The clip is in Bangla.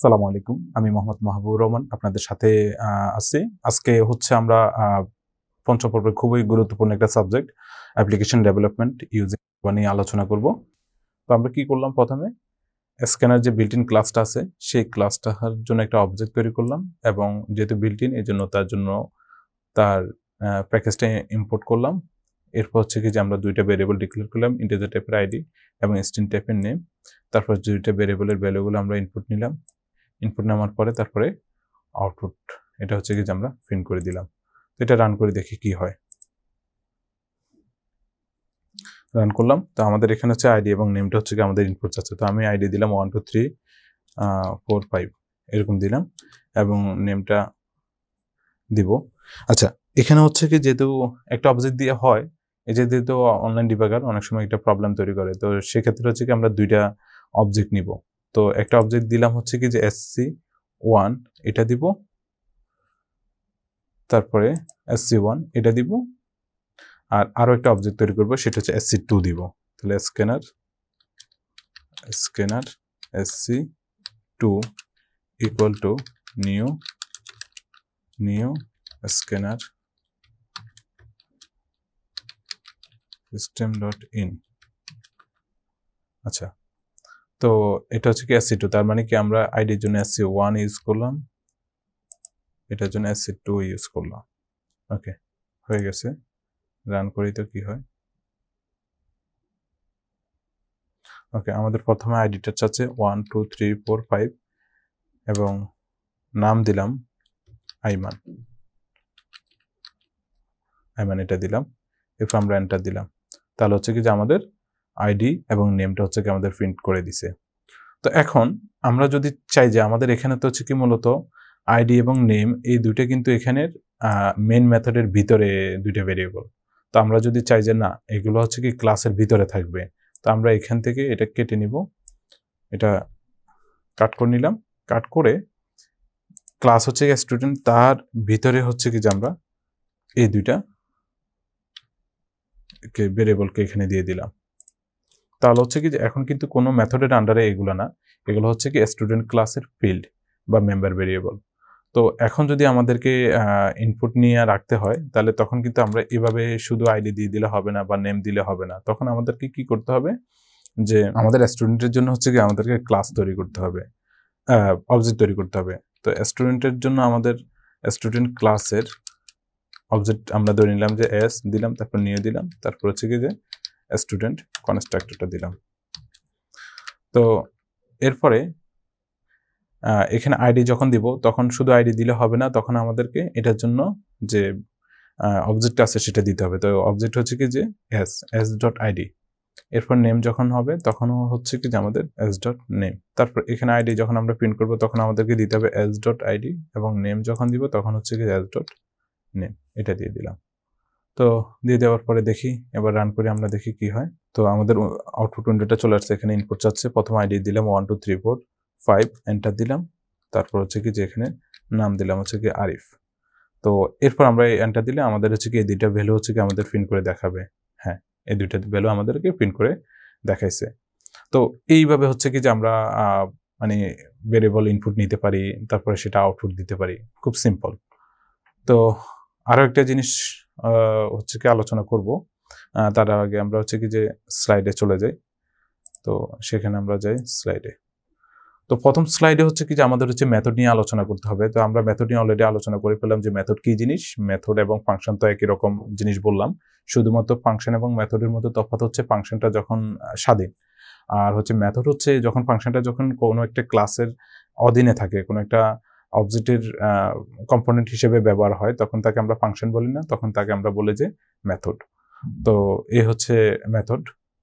সালামু আলাইকুম। আমি মোহাম্মদ মাহবুব রহমান আপনাদের সাথে আছি। আজকে হচ্ছে আমরা আহ, পঞ্চম পর্বের খুবই গুরুত্বপূর্ণ একটা সাবজেক্ট অ্যাপ্লিকেশন ডেভেলপমেন্ট ইউজিং নিয়ে আলোচনা করব। তো আমরা কি করলাম প্রথমে? স্ক্যানার যে বিল্ট ইন ক্লাসটা আছে সেই ক্লাসটার জন্য একটা অবজেক্ট তৈরি করলাম এবং যেহেতু বিল্ট ইন এই জন্য তার জন্য তার প্যাকেজটা ইম্পোর্ট করলাম। এরপর হচ্ছে কি যে আমরা দুইটা ভেরিয়েবল ডিক্লেয়ার করলাম ইন্টিজার টাইপের আইডি এবং স্ট্রিং টাইপের নেম তারপর দুইটা ভেরিয়েবলের ভ্যালুগুলো আমরা ইনপুট নিলাম। ইনপুট নেওয়ার পরে তারপরে আউটপুট এটা হচ্ছে কি যে আমরা প্রিন্ট করে দিলাম। তো এটা রান করে দেখি কি হয়। রান করলাম, তো আমাদের এখানে হচ্ছে আইডি এবং নেমটা হচ্ছে কি আমাদের ইনপুট আছে তো আমি আইডি দিলাম one two three four five এরকম দিলাম এবং নেমটা দিব। আচ্ছা এখানে হচ্ছে কি যেহেতু একটা অবজেক্ট দিয়ে হয়, এই যেহেতু অনলাইন ডিবাগার অনেক সময় একটা প্রবলেম তৈরি করে। তো সেক্ষেত্রে হচ্ছে কি আমরা দুইটা অবজেক্ট নিব। তো একটা অবজেক্ট দিলাম হচ্ছে কি যে এসসি ওয়ান এটা দিব। তারপরে এসসি ওয়ান এটা দিব। আর আরও একটা অবজেক্ট তৈরি করব, সেটা হচ্ছে এসসি টু দিব। তাহলে scanner scanner SC two equal to new new scanner system dot in আচ্ছা তো এটা হচ্ছে কি এসসি টু তার মানে কি আমরা আইডির জন্য এসসি ওয়ান ইউজ করলাম। এটার জন্য এসসি টু ইউজ করলাম। ওকে হয়ে গেছে। রান করি তো কি হয়? ওকে আমাদের প্রথমে আইডিটা চাচ্ছে one two three four five এবং নাম দিলাম আইমান আইমান এটা দিলাম। এরপর আমরা এন্টার দিলাম। তাহলে হচ্ছে কি যে আমাদের আইডি এবং নেমটা হচ্ছে কি আমাদের প্রিন্ট করে দিছে। তো এখন আমরা যদি চাই যে আমাদের এখানে তো হচ্ছে কি মূলত আইডি এবং নেম, এই দুইটা কিন্তু এখানের মেন মেথডের ভিতরে দুইটা ভেরিয়েবল তো আমরা যদি চাই যে না, এগুলো হচ্ছে কি ক্লাসের ভিতরে থাকবে, তো আমরা এখান থেকে এটা কেটে নিব। এটা কাট করে নিলাম। কাট করে ক্লাস হচ্ছে কি স্টুডেন্ট তার ভিতরে হচ্ছে কি যে আমরা এই দুইটা ভেরিয়েবলকে এখানে দিয়ে দিলাম। তাহলে হচ্ছে কি যে এখন কিন্তু কোনো মেথডের আন্ডারে এগুলো না। এগুলো হচ্ছে কি স্টুডেন্ট ক্লাসের ফিল্ড বা মেম্বার ভেরিয়েবল তো এখন যদি আমাদেরকে ইনপুট নিয়ে রাখতে হয়, তাহলে তখন কিন্তু আমরা এভাবে শুধু আইডি দিয়ে দিলে হবে না বা নেম দিলে হবে না। তখন আমাদেরকে কি করতে হবে? যে আমাদের স্টুডেন্টের জন্য হচ্ছে কি আমাদেরকে ক্লাস তৈরি করতে হবে। অবজেক্ট তৈরি করতে হবে। তো স্টুডেন্টের জন্য আমাদের স্টুডেন্ট ক্লাসের অবজেক্ট আমরা ধরে নিলাম যে এস দিলাম, তারপর নিয়ে দিলাম। তারপর হচ্ছে কি যে স্টুডেন্ট কনস্ট্রাক্টরটা দিলাম। তো এরপরে এখানে আইডি যখন দিব, তখন শুধু আইডি দিলে হবে না, তখন আমাদেরকে এটার জন্য যে অবজেক্ট আছে সেটা দিতে হবে। তো অবজেক্ট হচ্ছে কি যে এস এস ডট আইডি এরপর নেম যখন হবে, তখনও হচ্ছে কি যে আমাদের এস ডট নেম তারপর এখানে আইডি যখন আমরা প্রিন্ট করব, তখন আমাদেরকে দিতে হবে এস ডট আইডি এবং নেম যখন দিব, তখন হচ্ছে কি এস ডট নেম এটা দিয়ে দিলাম। তো দিয়ে দেওয়ার পরে দেখি, এবার রান করে, আমরা দেখি কি হয়। তো আমাদের আউটপুট উইন্ডোটা চলে আসছে, এখানে ইনপুট চাচ্ছে। প্রথম আইডি দিলাম one two three four five enter দিলাম। তারপর হচ্ছে কি যে এখানে নাম দিলাম, হচ্ছে কি আরিফ তো এরপর আমরা এন্টার দিলে আমাদের হচ্ছে কি এই দুইটা ভ্যালু হচ্ছে কি আমাদের প্রিন্ট করে দেখাবে। হ্যাঁ এই দুইটা ভ্যালু আমাদেরকে প্রিন্ট করে দেখাইছে। তো এইভাবে হচ্ছে কি যে আমরা মানে ভেরিয়েবল ইনপুট নিতে পারি, তারপরে সেটা আউটপুট দিতে পারি। খুব সিম্পল তো আরও একটা জিনিস হচ্ছে কি আলোচনা করব। তার আগে আমরা হচ্ছে কি যে স্লাইডে চলে যাই। তো সেখানে আমরা যাই স্লাইডে। তো প্রথম স্লাইডে হচ্ছে কি যে আমাদের হচ্ছে মেথড নিয়ে আলোচনা করতে হবে। তো আমরা মেথড নিয়ে অলরেডি আলোচনা করে ফেললাম যে মেথড কি জিনিস? মেথড এবং ফাংশন তো একই রকম জিনিস বললাম। শুধুমাত্র ফাংশন এবং মেথডের মধ্যে তফাৎ হচ্ছে ফাংশনটা যখন স্বাধীন। আর হচ্ছে মেথড হচ্ছে যখন ফাংশনটা যখন কোনো একটা ক্লাসের অধীনে থাকে, কোনো একটা অবজেক্টের কম্পোনেন্ট হিসেবে ব্যবহার হয় তখন তাকে আমরা ফাংশন বলি না তখন তাকে আমরা বলে যে মেথড তো এ হচ্ছে মেথড